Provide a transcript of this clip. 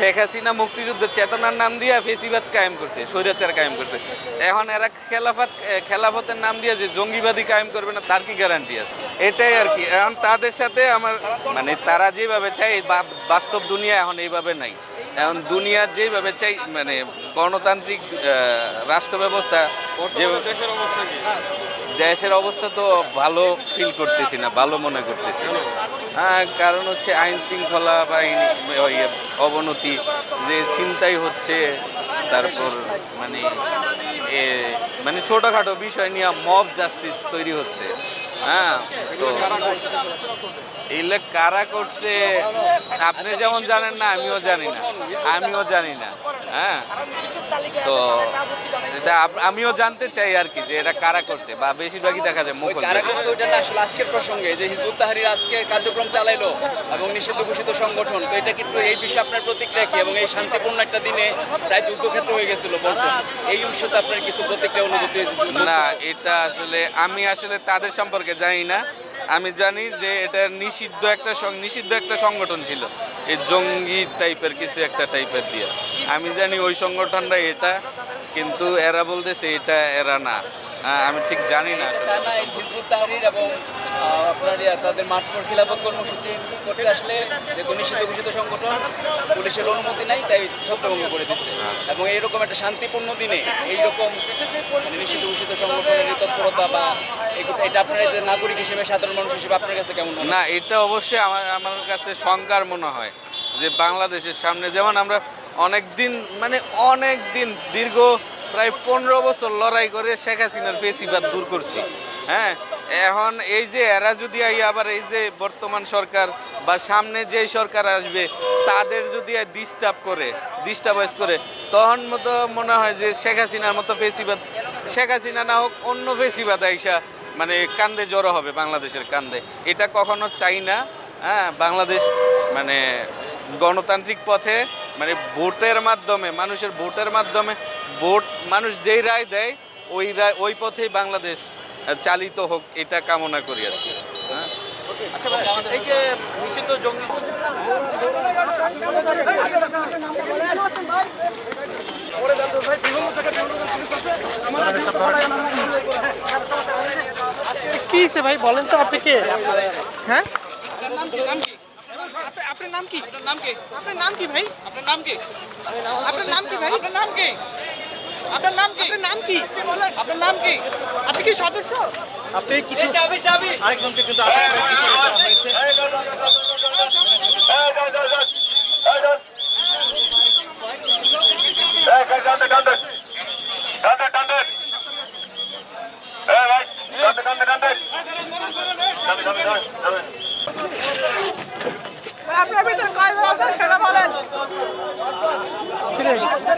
শেখ হাসিনা মুক্তিযুদ্ধের চেতনার নাম দিয়ে ফেসিবাদ কায়েম করছে স্বৈরাচার কায়েম করছে। এখন এরা খেলাফত খেলাফতের নাম দিয়ে যে জঙ্গিবাদী কায়েম করবে না তার কি গ্যারান্টি আছে? এটাই আর কি। এখন তাদের সাথে আমার মানে তারা যেভাবে চাই বাস্তব দুনিয়া এখন এইভাবে নাই। এখন দুনিয়া যেভাবে চাই মানে গণতান্ত্রিক রাষ্ট্র ব্যবস্থা যে দেশের অবস্থা কি? দেশের অবস্থা তো ভালো ফিল করতেছি না, ভালো মনে করতেছি। হ্যাঁ কারণ হচ্ছে আইন শৃঙ্খলা বা অবনতি যে চিন্তাই হচ্ছে, তারপর মানে মানে ছোটোখাটো বিষয় নিয়ে মব জাস্টিস তৈরি হচ্ছে। হ্যাঁ তো এগুলো কারা করছে, আপনি যেমন জানেন না, আমিও জানি না, আমিও জানি না। হ্যাঁ। তো এটা আমিও জানতে চাই আর কি যে এটা কারা করছে বা বেশিরভাগই দেখা যায় মুখ কারা করছে ওইটা না আসলে আজকের প্রসঙ্গে যে হিজবুত তাহারির আজকে কার্যক্রম চালাইলো এবং নিষিদ্ধ ঘোষিত সংগঠন তো এটা কিন্তু এই বিষয়ে আপনার প্রতিক্রিয়া কি এবং এই শান্তিপূর্ণ একটা দিনে প্রায় যুদ্ধক্ষেত্র হয়ে গেছিল বলতো এই বিষয়তে আপনার কিছু প্রতিক্রিয়া অনুভূতি না এটা আসলে আমি আসলে তাদের সম্পর্কে জানি না। আমি জানি যে এটা নিষিদ্ধ একটা নিষিদ্ধ একটা সংগঠন ছিল এই জঙ্গি টাইপের কিছু একটা টাইপের দিয়ে। আমি জানি ওই সংগঠনটা এটা কিন্তু এরা বলতেছে এটা এরা না। হ্যাঁ, আমি ঠিক জানি না আসলে। না এই হিজবুত এবং আপনার তাদের মার্চ ফর খিলাফত কর্মসূচি করতে আসলে যেহেতু নিষিদ্ধ ঘোষিত সংগঠন পুলিশের অনুমতি নাই তাই ছত্রভঙ্গ করে দিচ্ছে। এবং এইরকম একটা শান্তিপূর্ণ দিনে এইরকম মানে নিষিদ্ধ ঘোষিত সংগঠনের তৎপরতা বা এটা আপনার যে নাগরিক হিসেবে সাধারণ মানুষ হিসেবে আপনার কাছে কেমন না এটা অবশ্যই আমার আমার কাছে শঙ্কার মনে হয় যে বাংলাদেশের সামনে যেমন আমরা অনেক দিন মানে অনেক দিন দীর্ঘ প্রায় পনেরো বছর লড়াই করে শেখ হাসিনার ফেসিবাদ দূর করছি। হ্যাঁ এখন এই যে এরা যদি আবার এই যে বর্তমান সরকার বা সামনে যে সরকার আসবে, তাদের যদি ডিস্টার্ব করে ডিস্টার্বাইজ করে, তখন মতো মনে হয় যে শেখ হাসিনার মতো ফেসিবাদ, শেখ হাসিনা না হোক অন্য ফেসিবাদ আইসা মানে কান্দে জড়ো হবে বাংলাদেশের কান্দে। এটা কখনো চাই না হ্যাঁ বাংলাদেশ মানে গণতান্ত্রিক পথে মানে ভোটের মাধ্যমে মানুষের ভোটের মাধ্যমে ভোট মানুষ যেই রায় দেয় ওই রায় ওই পথেই বাংলাদেশ চালিত হোক এটা কামনা করি আর কি। হ্যাঁ? আচ্ছা ভাই এই যে নিষিদ্ধ জঙ্গি কি ভাই? বলেন তো আপনি কে? হ্যাঁ? আপনার নাম কি আপনার নাম কি আপনার নাম কি ভাই আপনার নাম কি আপনার নাম কি ভাই আপনার নাম কি আপনার নাম কি আপনার নাম কি আপনার নাম কি আপনি কি সদস্য আপনি কিছু চাবি চাবি আরেকজনকে কিন্তু হয়েছে dale. 这一